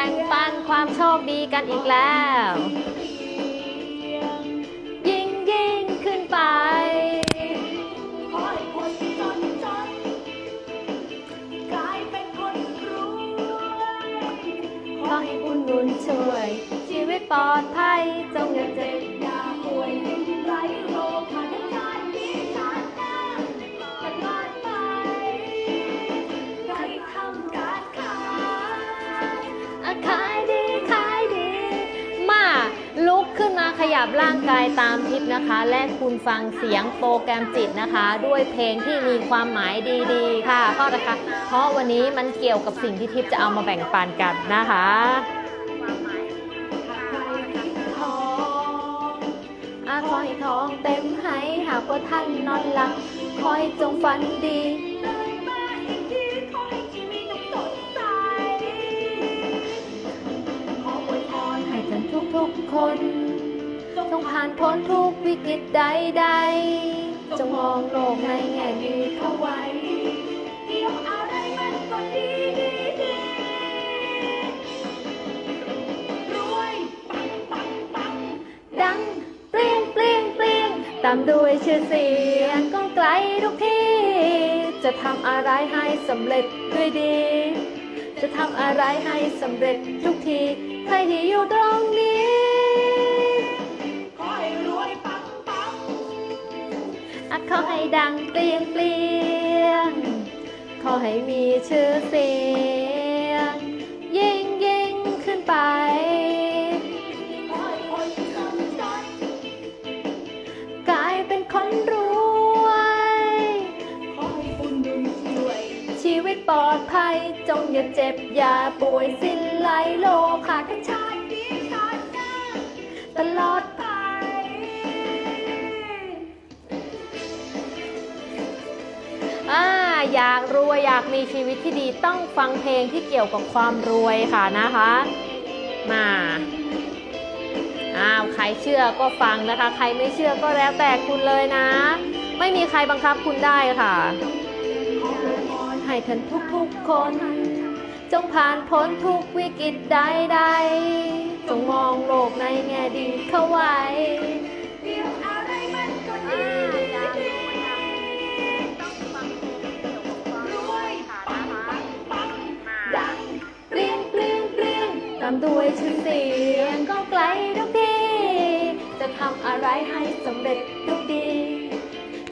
บ่งปันความโชคดีกันอีกแล้ว ยิ่งยิ่งขึ้นไป ขอให้คนจนจนกลายเป็นคนรวยขอให้คุณนุนช่วย ชีวิตปลอ ขึ้นมาขยับร่างกายตามทิปนะคะ และคุณฟังเสียงโปรแกรมจิตนะคะ ด้วยเพลงที่มีความหมายดีๆ ค่ะก็นะคะ เพราะวันนี้มันเกี่ยวกับสิ่งที่ทิปจะเอามาแบ่งปันกันนะคะใครที่ทองอาคอยทองเต็มให้หากว่าท่านนอนหลับคอยจงฝันดีเลยมาอีกทีขอให้ชีวิตต้องสดใสขออวยพรให้ท่านทุกๆคนจง ผ่านพ้นทุกวิกฤตใดๆจงมองโลกในแง่ดีเข้าไว้เดี๋ยวอะไรมันก็ดีดีดีรวยปังปังปังดังเปลี่ยงเปลี่ยงเปลี่ยงตามด้วยชื่อเสียงก้องไกลทุกที่ จะทำอะไรให้สำเร็จด้วยดี จะทำอะไรให้สำเร็จทุกที ใครที่อยู่ตรงนี้ ขอให้ดังเปลี่ยงเปลี่ยง ขอให้มีชื่อเสียง ยิ่งยิ่งขึ้นไป กลายเป็นคนรวย ขอให้คุณดุลช่วย ชีวิตปลอดภัยจงอย่าเจ็บอย่าป่วยสิ้นไหลโลค่ะให้ชาตินี้ชาติหน้าตลอด วยอยากมีชีวิตที่ดีต้องฟังเพลงที่เกี่ยวกับความรวยค่ะนะคะ มาอ้าวใครเชื่อก็ฟังนะคะ ใครไม่เชื่อก็แล้วแต่คุณเลยนะ ไม่มีใครบังคับคุณได้ค่ะ ให้ท่านทุกๆคน จงผ่านพ้นทุกวิกฤตใดๆจงมองโลกในแง่ดีเข้าไว้ ด้วยชื่อเสียงก็ไกลทุกทีจะทำอะไรให้สำเร็จทุกดี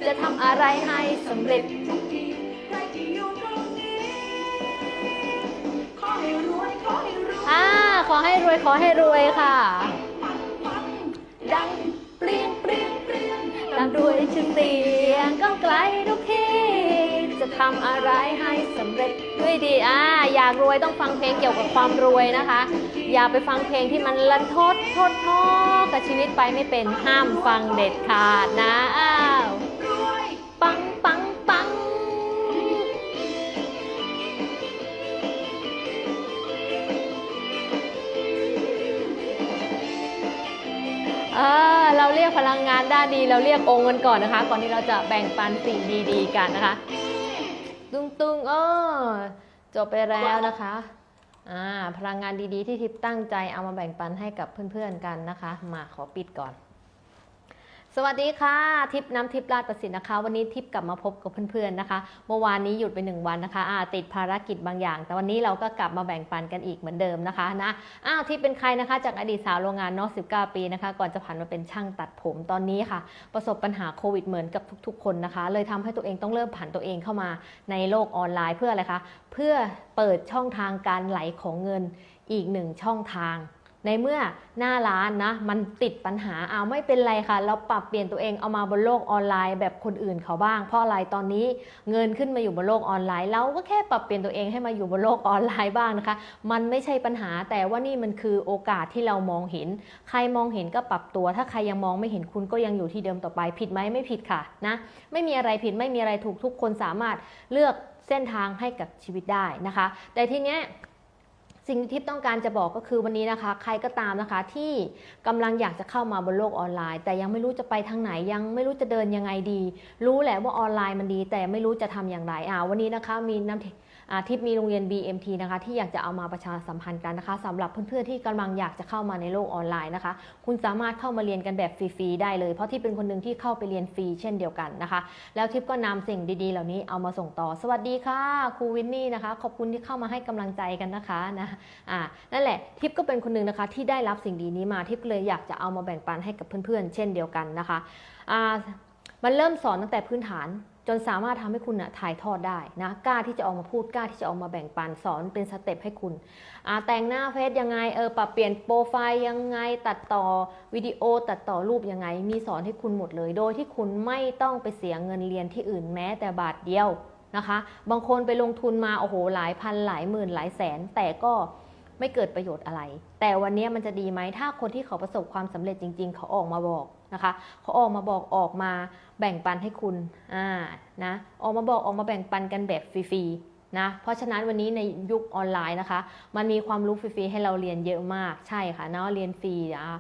จะทำอะไรให้สำเร็จทุกทีใครที่อยู่ตรงนี้ขอให้รวยขอให้รวยอ่าขอให้รวยขอให้รวยค่ะ ดังเปลี่ยนเปลี่ยนเปลี่ยนตามด้วยชื่อเสียงก็ไกลทุก ทำอะไรให้สำเร็จด้วยดีอ่าอยากรวยต้องฟังเพลงเกี่ยวกับความรวยนะคะ อย่าไปฟังเพลงที่มันลันทดทดท้อกับชีวิตไปไม่เป็นห้ามฟังเด็ดขาดนะอ้าวปังปังปังเออเราเรียกพลังงานด้านดี เราเรียกองค์กันก่อนนะคะ ก่อนที่เราจะแบ่งปันสิ่งดีๆกันนะคะ ตุงตุงเออจบไปแล้วนะคะอ่าพลังงานดีๆที่ทิพย์ตั้งใจเอามาแบ่งปันให้กับเพื่อนๆกันนะคะ มาขอปิดก่อน สวัสดีค่ะ ทิพน้ำทิพราชประสิทธิ์นะคะ วันนี้ทิพกลับมาพบกับเพื่อนๆนะคะ เมื่อวานนี้หยุดไปหนึ่งวันนะคะอ่าติดภารกิจบางอย่าง แต่วันนี้เราก็กลับมาแบ่งปันกันอีกเหมือนเดิมนะคะนะอ้าวทิพเป็นใครนะคะ จากอดีตสาวโรงงานเนาะ19 ปีนะคะ ก่อนจะผ่านมาเป็นช่างตัดผมตอนนี้ค่ะ ประสบปัญหาโควิดเหมือนกับทุกๆ คนนะคะ เลยทำให้ตัวเองต้องเริ่มผ่านตัวเองเข้ามาในโลกออนไลน์เพื่ออะไรคะเพื่อเปิดช่องทางการไหลของเงินอีกหนึ่งช่องทาง ในเมื่อหน้าร้านนะมันติดปัญหาเอาไม่เป็นไรค่ะ เราปรับเปลี่ยนตัวเองเอามาบนโลกออนไลน์แบบคนอื่นเขาบ้าง เพราะอะไรตอนนี้เงินขึ้นมาอยู่บนโลกออนไลน์ เราก็แค่ปรับเปลี่ยนตัวเองให้มาอยู่บนโลกออนไลน์บ้างนะคะ มันไม่ใช่ปัญหาแต่ว่านี่มันคือโอกาสที่เรามองเห็น ใครมองเห็นก็ปรับตัว ถ้าใครยังมองไม่เห็นคุณก็ยังอยู่ที่เดิมต่อไปผิดไหมไม่ผิดค่ะนะไม่มีอะไรผิดไม่มีอะไรถูกทุกคนสามารถเลือกเส้นทางให้กับชีวิตได้นะคะ แต่ทีเนี้ย สิ่งที่ทิพต้องการจะบอกก็คือวันนี้นะคะ ใครก็ตามนะคะที่กำลังอยากจะเข้ามาบนโลกออนไลน์ แต่ยังไม่รู้จะไปทางไหนยังไม่รู้จะเดินยังไงดี รู้แหละว่าออนไลน์มันดี แต่ไม่รู้จะทำอย่างไรอ่าวันนี้นะคะมีน้ำ ทิอ่าทิปมีโรงเรียน BMT นะคะที่อยากจะเอามาประชาสัมพันธ์กันนะคะสำหรับเพื่อนๆที่กำลังอยากจะเข้ามาในโลกออนไลน์นะคะ คุณสามารถเข้ามาเรียนกันแบบฟรีๆได้เลย เพราะที่เป็นคนหนึ่งที่เข้าไปเรียนฟรีเช่นเดียวกันนะคะ แล้วทิปก็นำสิ่งดีๆ เหล่านี้เอามาส่งต่อ สวัสดีค่ะครูวินนี่นะคะ ขอบคุณที่เข้ามาให้กำลังใจกันนะคะนะอ่านั่นแหละทิปก็เป็นคนหนึ่งนะคะที่ได้รับสิ่งดีนี้มาทิปเลยอยากจะเอามาแบ่งปันให้กับเพื่อนๆ เช่นเดียวกันนะคะอ่า มันเริ่มสอนตั้งแต่พื้นฐานจนสามารถทำให้คุณนะถ่ายทอดได้นะกล้าที่จะออกมาพูดกล้าที่จะออกมาแบ่งปันสอนเป็นสเต็ปให้คุณแต่งหน้าเฟซยังไงเออปรับเปลี่ยนโปรไฟล์ยังไงตัดต่อวิดีโอตัดต่อรูปยังไง มีสอนให้คุณหมดเลย โดยที่คุณไม่ต้องไปเสียเงินเรียนที่อื่นแม้แต่บาทเดียวนะคะ บางคนไปลงทุนมาโอ้โหหลายพันหลายหมื่นหลายแสน แต่ก็ไม่เกิดประโยชน์อะไร แต่วันนี้มันจะดีไหมถ้าคนที่เขาประสบความสำเร็จจริง ๆ เขาออกมาบอก นะคะเขาออกมาบอกออกมาแบ่งปันให้คุณอ่านะออกมาบอกออกมาแบ่งปันกันแบบฟรีๆนะเพราะฉะนั้นวันนี้ในยุคออนไลน์นะคะ มันมีความรู้ฟรีๆให้เราเรียนเยอะมากใช่ค่ะเนาะเรียนฟรีนะคะ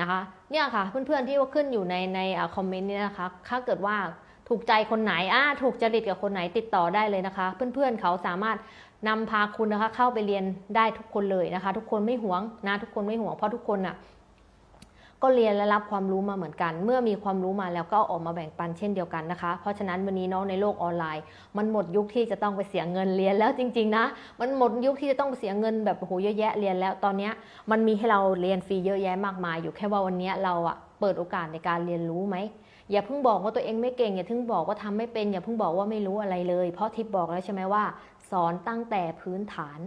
นะคะเนี่ยค่ะเพื่อนๆที่ว่าขึ้นอยู่ในในคอมเมนต์นี้นะคะถ้าเกิดว่าถูกใจคนไหนอ่าถูกจริตกับคนไหนติดต่อได้เลยนะคะ เพื่อนๆเขาสามารถนำพาคุณนะคะเข้าไปเรียนได้ทุกคนเลยนะคะ ทุกคนไม่หวงนะทุกคนไม่หวงเพราะทุกคนอะ ก็เรียนและรับความรู้มาเหมือนกัน เมื่อมีความรู้มาแล้วก็ออกมาแบ่งปันเช่นเดียวกันนะคะ เพราะฉะนั้นวันนี้เนาะในโลกออนไลน์ มันหมดยุคที่จะต้องไปเสียเงินเรียนแล้วจริงๆนะ มันหมดยุคที่จะต้องไปเสียเงินแบบโอ้โหเยอะแยะเรียนแล้วตอนนี้มันมีให้เราเรียนฟรีเยอะแยะมากมาย อยู่แค่ว่าวันนี้เราอะเปิดโอกาสในการเรียนรู้ไหมอย่าเพิ่งบอกว่าตัวเองไม่เก่งอย่าเพิ่งบอกว่าทำไม่เป็นอย่าเพิ่งบอกว่าไม่รู้อะไรเลย เพราะทิปบอกแล้วใช่ไหมว่า สอนตั้งแต่พื้นฐาน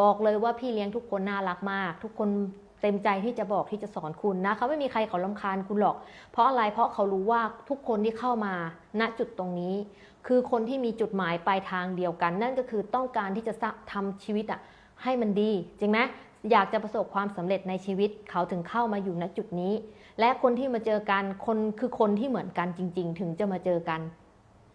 บอกเลยว่าพี่เลี้ยงทุกคนน่ารักมาก ทุกคน เต็มใจที่จะบอกที่จะสอนคุณนะเขาไม่มีใครเขาลำคาญคุณหรอก เพราะอะไรเพราะเขารู้ว่าทุกคนที่เข้ามาณจุดตรงนี้ คือคนที่มีจุดหมายปลายทางเดียวกัน นั่นก็คือต้องการที่จะทำชีวิตอะให้มันดีจริงไหมอยากจะประสบความสำเร็จในชีวิตเขาถึงเข้ามาอยู่ณจุดนี้ และคนที่มาเจอกันคนคือคนที่เหมือนกันจริง ๆ ถึงจะมาเจอกัน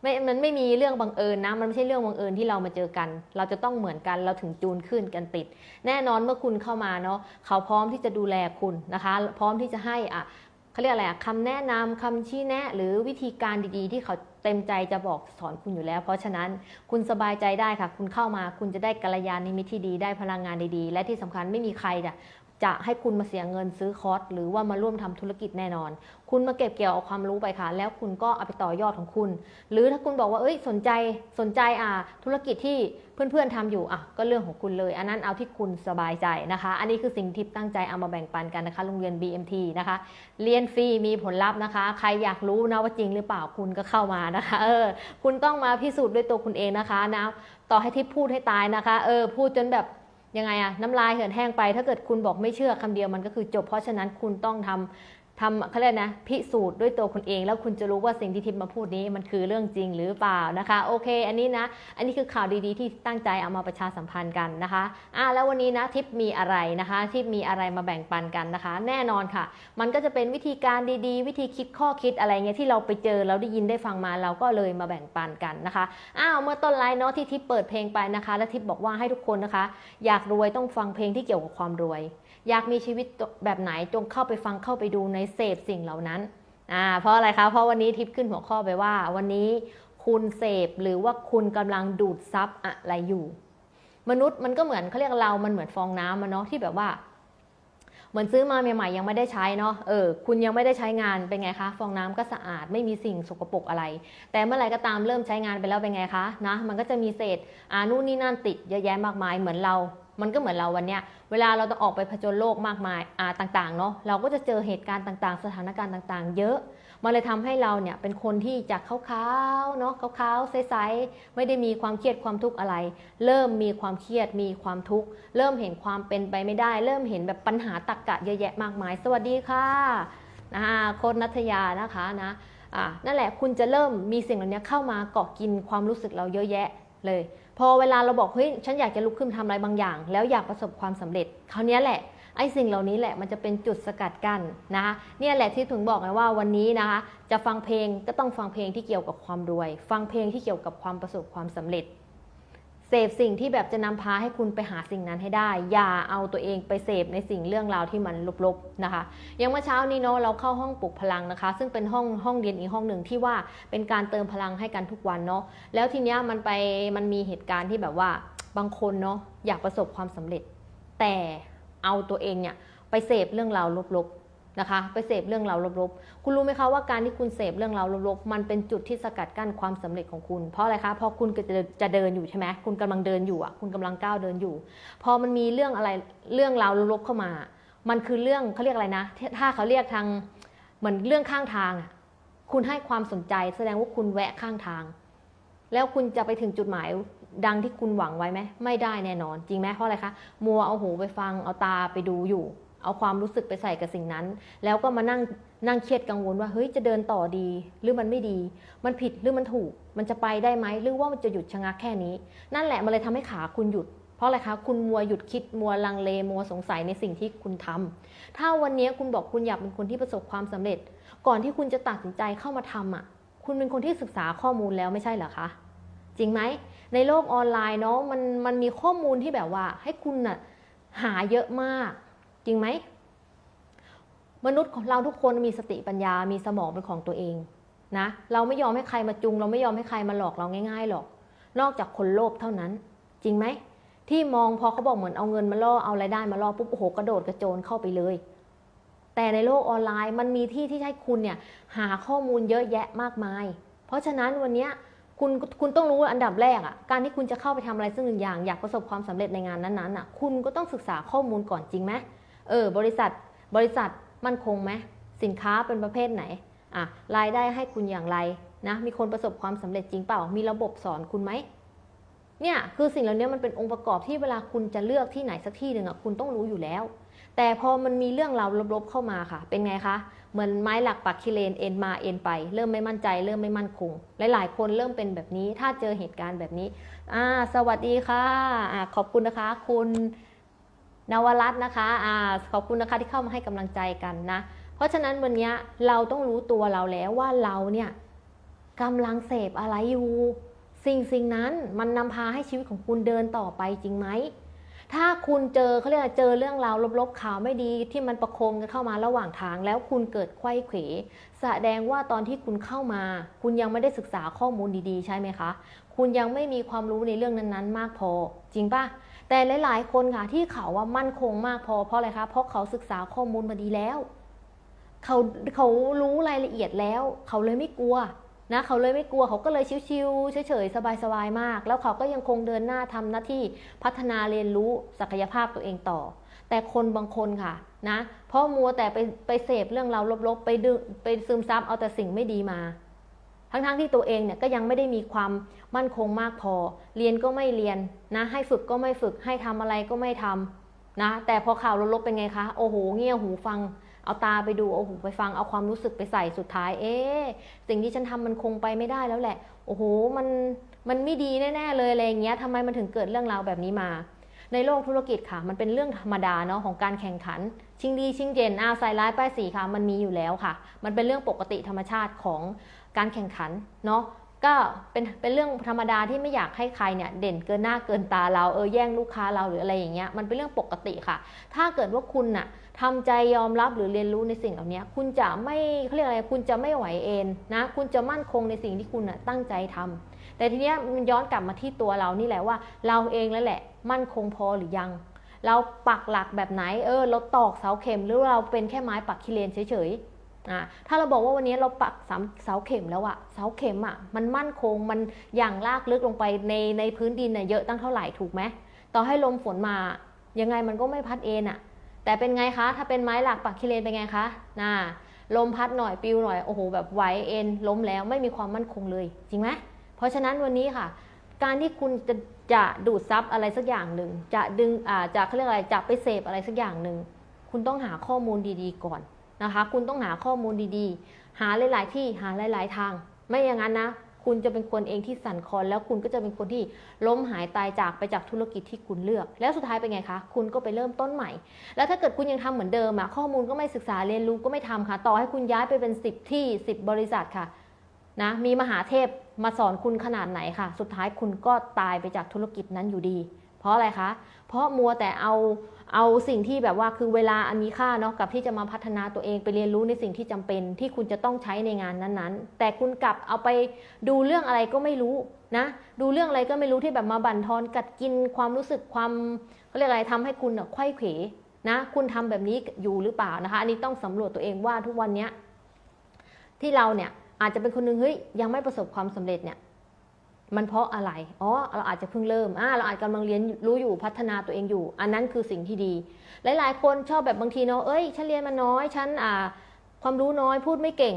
ไม่มันไม่มีเรื่องบังเอิญนะ มันไม่ใช่เรื่องบังเอิญที่เรามาเจอกัน เราจะต้องเหมือนกัน เราถึงจูนขึ้นกันติด แน่นอนเมื่อคุณเข้ามาเนาะ เขาพร้อมที่จะดูแลคุณนะคะ พร้อมที่จะให้อะเขาเรียกอะไรอะคำแนะนำคำชี้แนะ หรือวิธีการดีๆ ที่เขาเต็มใจจะบอกสอนคุณอยู่แล้ว เพราะฉะนั้นคุณสบายใจได้ค่ะ คุณเข้ามา คุณจะได้กัลยาณมิตรที่ดี ได้พลังงานดีๆ และที่สำคัญไม่มีใครจะ จะให้คุณมาเสียเงินซื้อคอร์สหรือว่ามาร่วมทำธุรกิจแน่นอน คุณมาเก็บเกี่ยวเอาความรู้ไปค่ะ แล้วคุณก็เอาไปต่อยอดของคุณ หรือถ้าคุณบอกว่าเอ้ยสนใจสนใจอะธุรกิจที่เพื่อนๆทำอยู่อะก็เรื่องของคุณเลย อันนั้นเอาที่คุณสบายใจนะคะ อันนี้คือสิ่งที่ตั้งใจเอามาแบ่งปันกันนะคะโรงเรียน BMT นะคะ เรียนฟรีมีผลลัพธ์นะคะ ใครอยากรู้นะว่าจริงหรือเปล่าคุณก็เข้ามานะคะเออคุณต้องมาพิสูจน์ด้วยตัวคุณเองนะคะนะต่อให้ที่พูดให้ตายนะคะเออพูดจนแบบ ยังไงอะน้ำลายเหือนแห้งไป ถ้าเกิดคุณบอกไม่เชื่อคำเดียวมันก็คือจบ เพราะฉะนั้นคุณต้องทำ ทำเขาเรียกนะพิสูจน์ด้วยตัวคุณเอง แล้วคุณจะรู้ว่าสิ่งที่ทิพย์มาพูดนี้มันคือเรื่องจริงหรือเปล่านะคะ โอเค อันนี้นะ อันนี้คือข่าวดีๆ ที่ตั้งใจเอามาประชาสัมพันธ์กันนะคะอ่าแล้ววันนี้นะทิพย์มีอะไรนะคะ ทิพย์มีอะไรมาแบ่งปันกันนะคะ แน่นอนค่ะ มันก็จะเป็นวิธีการดีๆ วิธีคิดข้อคิดอะไรเงี้ยที่เราไปเจอเราได้ยินได้ฟังมาเราก็เลยมาแบ่งปันกันนะคะอ้าวเมื่อต้นไลน์เนาะที่ทิพย์เปิดเพลงไปนะคะ และทิพย์บอกว่าให้ทุกคนนะคะ อยากรวยต้องฟังเพลงที่เกี่ยวกับความรวย อยากมีชีวิตแบบไหนจงเข้าไปฟังเข้าไปดูในเสพสิ่งเหล่านั้นอ่าเพราะอะไรคะ เพราะวันนี้ทิปขึ้นหัวข้อไปว่า วันนี้คุณเสพหรือว่าคุณกำลังดูดซับอะไรอยู่ มนุษย์มันก็เหมือนเขาเรียกเรา มันเหมือนฟองน้ำมันเนาะที่แบบว่า เหมือนซื้อมาใหม่ๆยังไม่ได้ใช้เนาะเออคุณยังไม่ได้ใช้งานเป็นไงคะ ฟองน้ำก็สะอาดไม่มีสิ่งสกปรกอะไร แต่เมื่อไหร่ก็ตามเริ่มใช้งานไปแล้วเป็นไงคะนะมันก็จะมีเศษอานู่นนี่นั่นติดเยอะแยะมากมายเหมือนเรา มันก็เหมือนเราวันเนี้ยเวลาเราต้องออกไปผจญโลกมากมายอ่าต่างๆเนาะเราก็จะเจอเหตุการณ์ต่างๆ สถานการณ์ต่างๆ เยอะ มันเลยทำให้เราเนี่ยเป็นคนที่จากขาวๆเนาะขาวๆใสๆไม่ได้มีความเครียดความทุกข์อะไร เริ่มมีความเครียดมีความทุกข์เริ่มเห็นความเป็นไปไม่ได้ เริ่มเห็นแบบปัญหาตักกะเยอะแยะมากมาย สวัสดีค่ะนะคะโคนนัทยานะคะนะอ่านั่นแหละคุณจะเริ่มมีสิ่งเหล่านี้เข้ามาเกาะกินความรู้สึกเราเยอะแยะเลย พอเวลาเราบอกเฮ้ยฉันอยากจะลุกขึ้นทำอะไรบางอย่าง แล้วอยากประสบความสำเร็จคราวนี้แหละไอ้สิ่งเหล่านี้แหละมันจะเป็นจุดสกัดกั้นนะคะเนี่ยแหละที่ถึงบอกไงว่าวันนี้นะคะ จะฟังเพลงก็ต้องฟังเพลงที่เกี่ยวกับความรวย ฟังเพลงที่เกี่ยวกับความประสบความสำเร็จ เสพสิ่งที่แบบจะนำพาให้คุณไปหาสิ่งนั้นให้ได้ อย่าเอาตัวเองไปเสพในสิ่งเรื่องราวที่มันลบๆนะคะ อย่างเมื่อเช้านี้เนาะเราเข้าห้องปลุกพลังนะคะ ซึ่งเป็นห้องห้องเรียนอีกห้องหนึ่งที่ว่าเป็นการเติมพลังให้กันทุกวันเนาะ แล้วทีเนี้ยมันไปมันมีเหตุการณ์ที่แบบว่าบางคนเนาะอยากประสบความสำเร็จ แต่เอาตัวเองเนี่ยไปเสพเรื่องราวลบๆ นะคะ ไปเสพเรื่องราวลบๆ คุณรู้ไหมคะว่าการที่คุณเสพเรื่องราวลบๆ มันเป็นจุดที่สกัดกั้นความสำเร็จของคุณ เพราะอะไรคะ เพราะคุณจะจะเดินอยู่ใช่ไหมคุณกำลังเดินอยู่อะ คุณกำลังก้าวเดินอยู่ พอมันมีเรื่องอะไรเรื่องราวลบๆเข้ามา มันคือเรื่องเขาเรียกอะไรนะ ถ้าเขาเรียกทางเหมือนเรื่องข้างทางอะคุณให้ความสนใจ แสดงว่าคุณแวะข้างทาง แล้วคุณจะไปถึงจุดหมายดังที่คุณหวังไว้ไหม ไม่ได้แน่นอน จริงไหมเพราะอะไรคะ มัวเอาหูไปฟัง เอาตาไปดูอยู่ เอาความรู้สึกไปใส่กับสิ่งนั้น แล้วก็มานั่งนั่งเครียดกังวลว่าเฮ้ยจะเดินต่อดี หรือมันไม่ดี มันผิดหรือมันถูก มันจะไปได้ไหมหรือว่ามันจะหยุดชะงักแค่นี้ นั่นแหละมันเลยทำให้ขาคุณหยุด เพราะอะไรคะคุณมัวหยุดคิดมัวลังเลมัวสงสัยในสิ่งที่คุณทำถ้าวันนี้คุณบอกคุณอยากเป็นคนที่ประสบความสำเร็จ ก่อนที่คุณจะตัดสินใจเข้ามาทำอะ คุณเป็นคนที่ศึกษาข้อมูลแล้วไม่ใช่เหรอคะจริงไหมในโลกออนไลน์เนาะมันมันมีข้อมูลที่แบบว่าให้คุณน่ะหาเยอะมาก จริงไหม มนุษย์ของเราทุกคนมีสติปัญญา มีสมองเป็นของตัวเองนะ เราไม่ยอมให้ใครมาจุง เราไม่ยอมให้ใครมาหลอกเราง่ายๆหรอก นอกจากคนโลภเท่านั้น จริงไหม ที่มองพอเขาบอกเหมือนเอาเงินมาล่อ เอารายได้มาล่อปุ๊บโอ้โหกระโดดกระโจนเข้าไปเลย แต่ในโลกออนไลน์มันมีที่ที่ให้คุณเนี่ยหาข้อมูลเยอะแยะมากมาย เพราะฉะนั้นวันนี้คุณคุณต้องรู้อันดับแรกอะการที่คุณจะเข้าไปทำอะไรสักหนึ่งอย่างอยากประสบความสำเร็จในงานนั้นๆอะคุณก็ต้องศึกษาข้อมูลก่อนจริงไหม เออบริษัทบริษัทมั่นคงไหมสินค้าเป็นประเภทไหนอะรายได้ให้คุณอย่างไรนะมีคนประสบความสำเร็จจริงเปล่า มีระบบสอนคุณไหมเนี่ยคือสิ่งเหล่านี้มันเป็นองค์ประกอบที่เวลาคุณจะเลือกที่ไหนสักที่หนึ่งอะคุณต้องรู้อยู่แล้ว แต่พอมันมีเรื่องราวลบๆเข้ามาค่ะ เป็นไงคะเหมือนไม้หลักปักคิเลนเอ็นมาเอ็นไป เริ่มไม่มั่นใจ เริ่มไม่มั่นคง หลาย ๆ คนเริ่มเป็นแบบนี้ ถ้าเจอเหตุการณ์แบบนี้อ่าสวัสดีค่ะอ่าขอบคุณนะคะ คุณ นวรัตน์นะคะอ่าขอบคุณนะคะที่เข้ามาให้กำลังใจกันนะ เพราะฉะนั้นวันนี้เราต้องรู้ตัวเราแล้วว่าเราเนี่ยกำลังเสพอะไรอยู่ สิ่งสิ่งนั้นมันนำพาให้ชีวิตของคุณเดินต่อไปจริงไหมถ้าคุณเจอเขาเรียกเจอเรื่องราวลบๆข่าวไม่ดีที่มันประคมกันเข้ามาระหว่างทาง แล้วคุณเกิดไข้เขวแสดงว่าตอนที่คุณเข้ามา คุณยังไม่ได้ศึกษาข้อมูลดีๆ ใช่ไหมคะ คุณยังไม่มีความรู้ในเรื่องนั้นๆ มากพอ จริงปะแต่หลาย ๆ คนค่ะที่เขาว่ามั่นคงมากพอเพราะอะไรคะ เพราะเขาศึกษาข้อมูลมาดีแล้ว เขาเขารู้รายละเอียดแล้ว เขาเลยไม่กลัวนะเขาเลยไม่กลัวเขาก็เลยชิวๆเฉยๆสบายๆมาก แล้วเขาก็ยังคงเดินหน้าทำหน้าที่พัฒนาเรียนรู้ศักยภาพตัวเองต่อ แต่คนบางคนค่ะนะเพราะมัวแต่ไปไปเสพเรื่องราวลบๆ ไปดึงไปซึมซับเอาแต่สิ่งไม่ดีมา ทั้งๆที่ตัวเองเนี่ยก็ยังไม่ได้มีความมั่นคงมากพอ เรียนก็ไม่เรียนนะ ให้ฝึกก็ไม่ฝึก ให้ทำอะไรก็ไม่ทำนะ แต่พอข่าวลบๆเป็นไงคะ โอ้โห เงี่ยหูฟัง เอาตาไปดู เอาหูไปฟัง เอาความรู้สึกไปใส่สุดท้าย เอ๊สิ่งที่ฉันทำมันคงไปไม่ได้แล้วแหละ โอ้โห มัน มันไม่ดีแน่ๆเลยอะไรอย่างเงี้ยทำไมมันถึงเกิดเรื่องราวแบบนี้มา ในโลกธุรกิจค่ะ มันเป็นเรื่องธรรมดาเนาะของการแข่งขัน ชิงดีชิงเจนอาใส่ร้ายป้ายสีค่ะ มันมีอยู่แล้วค่ะ มันเป็นเรื่องปกติธรรมชาติของ การแข่งขันเนาะก็เป็นเป็นเรื่องธรรมดาที่ไม่อยากให้ใครเนี่ยเด่นเกินหน้าเกินตาเราเออแย่งลูกค้าเราหรืออะไรอย่างเงี้ยมันเป็นเรื่องปกติค่ะ ถ้าเกิดว่าคุณน่ะทำใจยอมรับหรือเรียนรู้ในสิ่งเหล่านี้คุณจะไม่เขาเรียกอะไรคุณจะไม่ไหวเองนะคุณจะมั่นคงในสิ่งที่คุณน่ะตั้งใจทำแต่ทีเนี้ยมันย้อนกลับมาที่ตัวเรานี่แหละว่า เราเองแล้วแหละมั่นคงพอหรือยัง เราปักหลักแบบไหนเออเราตอกเสาเข็มหรือเราเป็นแค่ไม้ปักคิเลนเฉยๆ ถ้าเราบอกว่าวันนี้เราปักเสาเข็มแล้วอะเสาเข็มอะมันมั่นคงมันอย่างลากลึกลงไปในในพื้นดินน่ะเยอะตั้งเท่าไหร่ถูกไหมต่อให้ลมฝนมายังไงมันก็ไม่พัดเองอะแต่เป็นไงคะ ถ้าเป็นไม้หลักปักคิเลนเป็นไงคะน่าลมพัดหน่อยปิวหน่อยโอ้โหแบบไหวเอ็นล้มแล้วไม่มีความมั่นคงเลยจริงไหมเพราะฉะนั้นวันนี้ค่ะ การที่คุณจะจะดูดซับอะไรสักอย่างหนึ่งจะดึงอ่าจะเขาเรียกอะไรจะไปเสพอะไรสักอย่างหนึ่งคุณต้องหาข้อมูลดีๆ ก่อน นะคะ คุณต้องหาข้อมูลดีๆ หาหลาย ๆ ที่หาหลาย ๆ ทาง ไม่อย่างนั้นนะคุณจะเป็นคนเองที่สั่นคลอนแล้วคุณก็จะเป็นคนที่ล้มหายตายจากไปจากธุรกิจที่คุณเลือก แล้วสุดท้ายเป็นไงคะ คุณก็ไปเริ่มต้นใหม่ แล้วถ้าเกิดคุณยังทำเหมือนเดิมอะข้อมูลก็ไม่ศึกษาเรียนรู้ก็ไม่ทำค่ะ ต่อให้คุณย้ายไปเป็น 10 ที่ 10 บริษัทค่ะนะมีมหาเทพมาสอนคุณขนาดไหนค่ะ สุดท้ายคุณก็ตายไปจากธุรกิจนั้นอยู่ดี เพราะอะไรคะ เพราะมัวแต่เอา เอาสิ่งที่แบบว่าคือเวลาอันมีค่าเนาะกับที่จะมาพัฒนาตัวเองไปเรียนรู้ในสิ่งที่จำเป็นที่คุณจะต้องใช้ในงานนั้นๆ แต่คุณกลับเอาไปดูเรื่องอะไรก็ไม่รู้นะ ดูเรื่องอะไรก็ไม่รู้ที่แบบมาบั่นทอนกัดกินความรู้สึกความเขาเรียกอะไรทำให้คุณเน่ะไขว้เขวนะ คุณทำแบบนี้อยู่หรือเปล่านะคะ อันนี้ต้องสำรวจตัวเองว่าทุกวันเนี้ยที่เราเนี่ยอาจจะเป็นคนหนึ่งเฮ้ยยังไม่ประสบความสำเร็จเนี่ย มันเพราะอะไร อ๋อ เราอาจจะเพิ่งเริ่มอ่าเราอาจกำลังเรียนรู้อยู่พัฒนาตัวเองอยู่ อันนั้นคือสิ่งที่ดี หลาย ๆ คนชอบแบบบางทีเนาะ เอ้ย ฉันเรียนมาน้อย ฉันอ่า ความรู้น้อย พูดไม่เก่ง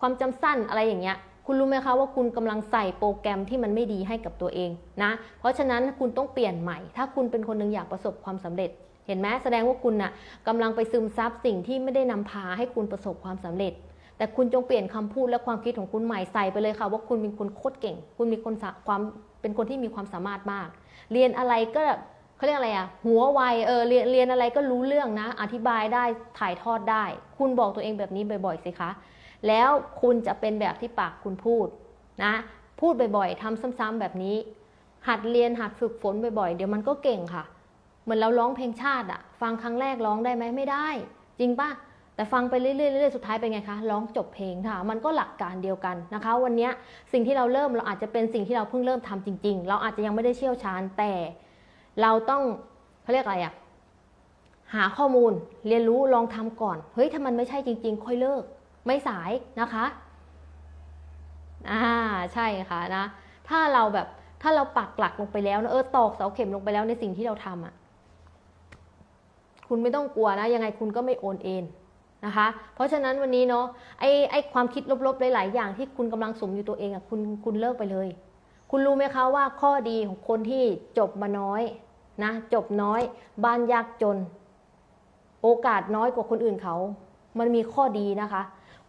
ความจำสั้นอะไรอย่างเงี้ย คุณรู้ไหมคะว่าคุณกำลังใส่โปรแกรมที่มันไม่ดีให้กับตัวเองนะ เพราะฉะนั้นคุณต้องเปลี่ยนใหม่ ถ้าคุณเป็นคนหนึ่งอยากประสบความสำเร็จ เห็นไหมแสดงว่าคุณน่ะกำลังไปซึมซับสิ่งที่ไม่ได้นำพาให้คุณประสบความสำเร็จ แต่คุณจงเปลี่ยนคำพูดและความคิดของคุณใหม่ใส่ไปเลยค่ะ ว่าคุณเป็นคนโคตรเก่ง คุณมีคนความเป็นคนที่มีความสามารถมาก เรียนอะไรก็เขาเรียกอะไรอะหัวไวเออเรียนเรียนอะไรก็รู้เรื่องนะ อธิบายได้ถ่ายทอดได้ คุณบอกตัวเองแบบนี้บ่อยๆสิคะแล้วคุณจะเป็นแบบที่ปากคุณพูดนะ พูดบ่อยๆทำซ้ำๆแบบนี้ หัดเรียนหัดฝึกฝนบ่อยๆ เดี๋ยวมันก็เก่งค่ะ เหมือนเราร้องเพลงชาติอะฟังครั้งแรกร้องได้ไหมไม่ได้ จริงปะ แต่ฟังไปเรื่อยๆๆสุดท้ายเป็นไงคะร้องจบเพลงค่ะ มันก็หลักการเดียวกันนะคะ วันนี้สิ่งที่เราเริ่มเราอาจจะเป็นสิ่งที่เราเพิ่งเริ่มทำจริง ๆ เราอาจจะยังไม่ได้เชี่ยวชาญแต่เราต้องเขาเรียกอะไรอะหาข้อมูลเรียนรู้ลองทำก่อนเฮ้ยถ้ามันไม่ใช่จริง ๆ ค่อยเลิก ไม่สายนะคะอ่าใช่ค่ะนะถ้าเราแบบถ้าเราปักหลักลงไปแล้วนะเออตอกเสาเข็มลงไปแล้วในสิ่งที่เราทำอะคุณไม่ต้องกลัวนะ ยังไงคุณก็ไม่โอนเอ็น นะคะ เพราะฉะนั้นวันนี้เนาะไอ้ไอ้ความคิดลบๆหลาย ๆ อย่างที่คุณกำลังสมอยู่ตัวเองอะคุณคุณเลิกไปเลย คุณรู้ไหมคะว่าข้อดีของคนที่จบมาน้อยนะจบน้อย บ้านยากจน โอกาสน้อยกว่าคนอื่นเขา มันมีข้อดีนะคะ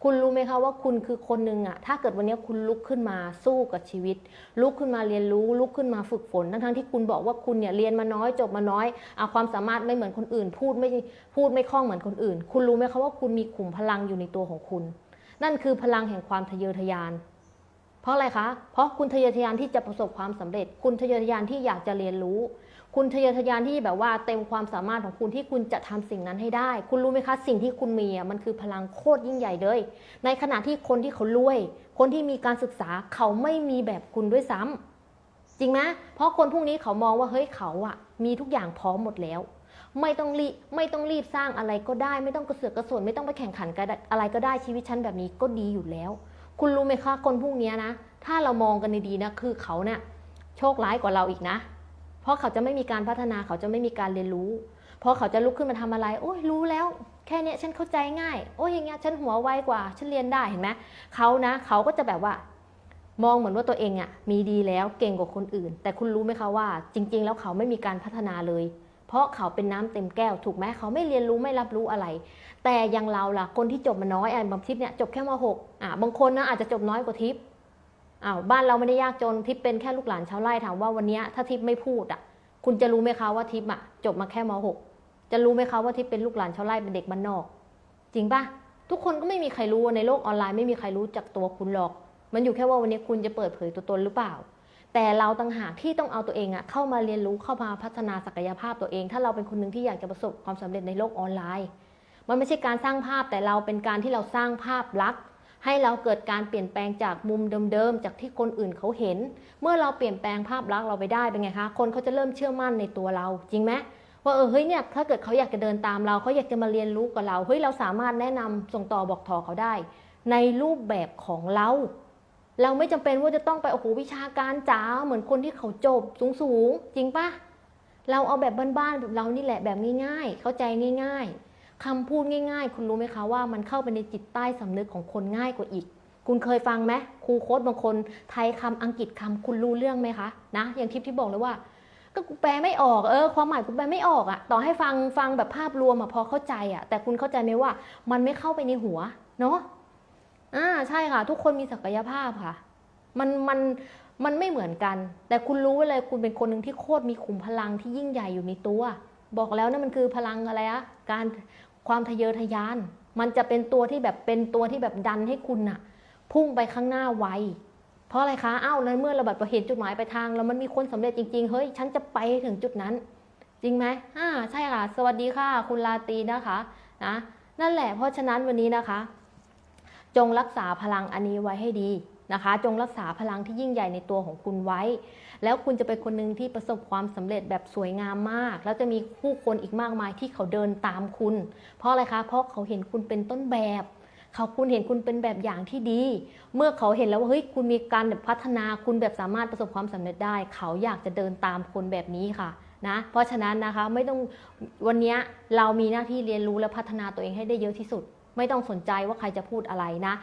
คุณรู้ไหมคะว่าคุณคือคนหนึ่งอะถ้าเกิดวันนี้คุณลุกขึ้นมาสู้กับชีวิต ลุกขึ้นมาเรียนรู้ ลุกขึ้นมาฝึกฝน ทั้งๆที่คุณบอกว่าคุณเนี่ยเรียนมาน้อยจบมาน้อยเอะความสามารถไม่เหมือนคนอื่น พูดไม่พูดไม่คล่องเหมือนคนอื่น คุณรู้ไหมคะว่าคุณมีขุมพลังอยู่ในตัวของคุณ นั่นคือพลังแห่งความทะเยอทะยาน เพราะอะไรคะ เพราะคุณทะเยอทะยานที่จะประสบความสำเร็จ คุณทะเยอทะยานที่อยากจะเรียนรู้ คุณทะเยอทะยานที่แบบว่าเต็มความสามารถของคุณที่คุณจะทำสิ่งนั้นให้ได้ คุณรู้ไหมคะ สิ่งที่คุณมีอะมันคือพลังโคตรยิ่งใหญ่เลย ในขณะที่คนที่เขารวย คนที่มีการศึกษาเขาไม่มีแบบคุณด้วยซ้ำจริงไหมเพราะคนพวกนี้เขามองว่าเฮ้ยเขาอะมีทุกอย่างพร้อมหมดแล้ว ไม่ต้องรีไม่ต้องรีบสร้างอะไรก็ได้ ไม่ต้องกระเสือกกระสนไม่ต้องไปแข่งขันกอะไรก็ได้ชีวิตฉันแบบนี้ก็ดีอยู่แล้ว คุณรู้ไหมคะคนพวกนี้นะ ถ้าเรามองกันดีๆนะคือเขาเนี่ยโชคร้ายกว่าเราอีกนะ เพราะเขาจะไม่มีการพัฒนาเขาจะไม่มีการเรียนรู้ เพราะเขาจะลุกขึ้นมาทำอะไร โอ้ยรู้แล้ว แค่นี้ฉันเข้าใจง่าย โอ้ยอย่างเงี้ยฉันหัวไวกว่า ฉันเรียนได้เห็นไหมเขานะ เขาก็จะแบบว่ามองเหมือนว่าตัวเองอะ่ะมีดีแล้วเก่งกว่าคนอื่น แต่คุณรู้ไหมคะว่า จริง ๆ แล้วเขาไม่มีการพัฒนาเลย เพราะเขาเป็นน้ำเต็มแก้วถูกไหมเขาไม่เรียนรู้ไม่รับรู้อะไร แต่อยังเราล่ะคนที่จบมาน้อยอะบางทิพย์เนี่ยจบแค่มหกอะบางคนนะอาจจะจบน้อยกว่าทิพย์ อ้าวบ้านเราไม่ได้ยากจนทิพย์เป็นแค่ลูกหลานชาวไร่ถามว่าวันนี้ถ้าทิพย์ไม่พูดอะ คุณจะรู้ไหมคะว่าทิพย์อะจบมาแค่ม .6 จะรู้ไหมคะว่าทิพย์เป็นลูกหลานชาวไร่เป็นเด็กบ้านนอก จริงปะทุกคนก็ไม่มีใครรู้ในโลกออนไลน์ไม่มีใครรู้จากตัวคุณหรอก มันอยู่แค่ว่าวันนี้คุณจะเปิดเผยตัวตนหรือเปล่า แต่เราต่างหากที่ต้องเอาตัวเองอะเข้ามาเรียนรู้เข้ามาพัฒนาศักยภาพตัวเอง ถ้าเราเป็นคนหนึ่งที่อยากจะประสบความสำเร็จในโลกออนไลน์ มันไม่ใช่การสร้างภาพแต่เราเป็นการที่เราสร้างภาพลักษณ์ ให้เราเกิดการเปลี่ยนแปลงจากมุมเดิมๆจากที่คนอื่นเขาเห็น เมื่อเราเปลี่ยนแปลงภาพลักษณ์เราไปได้เป็นไงคะคนเขาจะเริ่มเชื่อมั่นในตัวเราจริงไหมว่าเออเฮ้ยเนี่ยถ้าเกิดเขาอยากจะเดินตามเราเขาอยากจะมาเรียนรู้กับเราเฮ้ยเราสามารถแนะนำส่งต่อบอกต่อเขาได้ ในรูปแบบของเรา เราไม่จำเป็นว่าจะต้องไปโอ้โหวิชาการจ๋าเหมือนคนที่เขาจบสูงๆจริงปะเราเอาแบบบ้านๆแบบเรานี่แหละแบบง่ายๆ เข้าใจง่าย ๆ คำพูดง่ายๆ คุณรู้ไหมคะว่ามันเข้าไปในจิตใต้สำนึกของคนง่ายกว่าอีก คุณเคยฟังไหมครูโค้ดบางคนไทยคำอังกฤษคำคุณรู้เรื่องไหมคะนะอย่างทิปที่บอกเลยว่า ก็กูแปลไม่ออกเออความหมายกูแปลไม่ออกอะต่อให้ฟังฟังแบบภาพรวมอะพอเข้าใจอะแต่คุณเข้าใจไหมว่า มันไม่เข้าไปในหัวเนาะอ่าใช่ค่ะ ทุกคนมีศักยภาพค่ะ มันมันมันไม่เหมือนกัน แต่คุณรู้ไว้เลยคุณเป็นคนหนึ่งที่โคตรมีขุมพลังที่ยิ่งใหญ่อยู่ในตัว บอกแล้วนะมันคือพลังอะไรอะการความทะเยอทะยาน มันจะเป็นตัวที่แบบเป็นตัวที่แบบดันให้คุณอะพุ่งไปข้างหน้าไวเพราะอะไรคะอ้าวในเมื่อเราแบบเรเห็นจุดหมายไปลายทาง แล้วมันมีคนสำเร็จจริง ๆ เฮ้ย ฉันจะไปถึงจุดนั้น จริงไหมอ่าใช่ค่ะ สวัสดีค่ะ คุณลาตีนะคะนะนั่นแหละเพราะฉะนั้นวันนี้นะคะ จงรักษาพลังอันนี้ไว้ให้ดีนะคะ จงรักษาพลังที่ยิ่งใหญ่ในตัวของคุณไว้ แล้วคุณจะเป็นคนหนึ่งที่ประสบความสำเร็จแบบสวยงามมาก แล้วจะมีผู้คนอีกมากมายที่เขาเดินตามคุณ เพราะอะไรคะ เพราะเขาเห็นคุณเป็นต้นแบบเขาคุณเห็นคุณเป็นแบบอย่างที่ดี เมื่อเขาเห็นแล้วว่าเฮ้ยคุณมีการแบบพัฒนาคุณแบบสามารถประสบความสำเร็จได้ เขาอยากจะเดินตามคนแบบนี้ค่ะนะเพราะฉะนั้นนะคะไม่ต้องวันนี้เรามีหน้าที่เรียนรู้และพัฒนาตัวเองให้ได้เยอะที่สุด ไม่ต้องสนใจว่าใครจะพูดอะไรนะ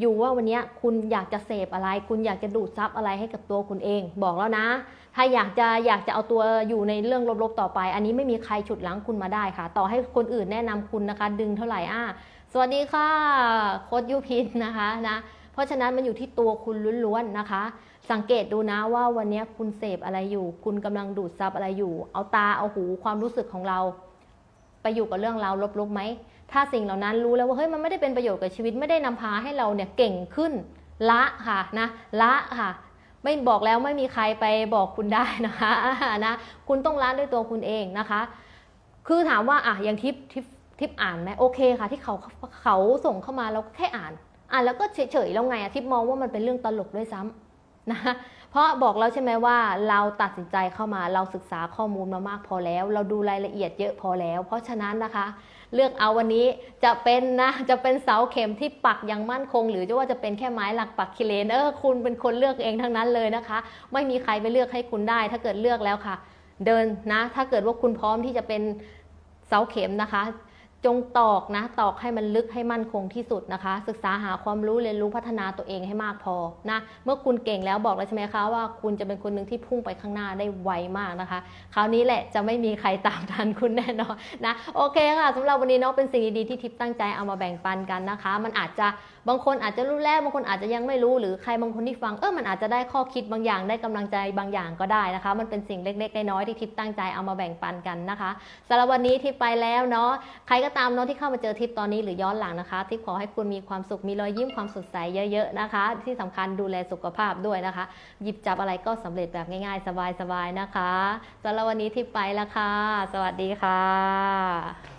อยู่ว่าวันนี้คุณอยากจะเสพอะไร คุณอยากจะดูดซับอะไรให้กับตัวคุณเอง บอกแล้วนะ ถ้าอยากจะอยากจะเอาตัวอยู่ในเรื่องลบๆต่อไป อันนี้ไม่มีใครฉุดล้างคุณมาได้ค่ะ ต่อให้คนอื่นแนะนำคุณนะคะ ดึงเท่าไหร่อะสวัสดีค่ะโคดยุพินนะคะนะเพราะฉะนั้นมันอยู่ที่ตัวคุณล้วนๆนะคะ สังเกตดูนะว่าวันนี้คุณเสพอะไรอยู่ คุณกำลังดูดซับอะไรอยู่ เอาตาเอาหูความรู้สึกของเรา ไปอยู่กับเรื่องราวลบๆไหม ถ้าสิ่งเหล่านั้นรู้แล้วว่าเฮ้ยมันไม่ได้เป็นประโยชน์กับชีวิตไม่ได้นำพาให้เราเนี่ยเก่งขึ้นละค่ะนะละค่ะ ไม่บอกแล้วไม่มีใครไปบอกคุณได้นะคะนะคุณต้องละด้วยตัวคุณเองนะคะ คือถามว่าอะอย่างทิปทิปทิปอ่านไหมโอเคค่ะ ที่เขาเขาส่งเข้ามาเราก็แค่อ่านอ่านแล้วก็เฉยๆแล้วไงอะทิปมองว่ามันเป็นเรื่องตลกด้วยซ้ำนะเพราะบอกแล้วใช่ไหมว่าเราตัดสินใจเข้ามาเราศึกษาข้อมูลมามากพอแล้ว เราดูรายละเอียดเยอะพอแล้ว เพราะฉะนั้นนะคะ เลือกเอาวันนี้จะเป็นนะจะเป็นเสาเข็มที่ปักอย่างมั่นคง หรือจะว่าจะเป็นแค่ไม้หลักปักคิเลนเออคุณเป็นคนเลือกเองทั้งนั้นเลยนะคะ ไม่มีใครไปเลือกให้คุณได้ ถ้าเกิดเลือกแล้วค่ะ เดินนะ ถ้าเกิดว่าคุณพร้อมที่จะเป็นเสาเข็มนะคะ จงตอกนะตอกให้มันลึกให้มั่นคงที่สุดนะคะ ศึกษาหาความรู้เรียนรู้พัฒนาตัวเองให้มากพอนะเมื่อคุณเก่งแล้วบอกแล้วใช่ไหมคะว่าคุณจะเป็นคนหนึ่งที่พุ่งไปข้างหน้าได้ไวมากนะคะ คราวนี้แหละจะไม่มีใครตามทันคุณแน่นอนนะโอเคค่ะสำหรับวันนี้เนาะเป็นสิ่งดีๆที่ทิพย์ตั้งใจเอามาแบ่งปันกันนะคะ มันอาจจะ บางคนอาจจะรู้แล้วบางคนอาจจะยังไม่รู้หรือใครบางคนที่ฟังเออมันอาจจะได้ข้อคิดบางอย่างได้กำลังใจบางอย่างก็ได้นะคะ มันเป็นสิ่งเล็กๆน้อยๆที่ทิพตั้งใจเอามาแบ่งปันกันนะคะสำหรับวันนี้ทิพย์ไปแล้วเนาะใครก็ตามเนาะที่เข้ามาเจอทิพย์ตอนนี้หรือย้อนหลังนะคะทิพย์ขอให้คุณมีความสุขมีรอยยิ้มความสดใสเยอะๆนะคะ ที่สำคัญดูแลสุขภาพด้วยนะคะ หยิบจับอะไรก็สำเร็จแบบง่ายๆ สบายๆนะคะสำหรับวันนี้ทิพย์ไปแล้วค่ะ สวัสดีค่ะ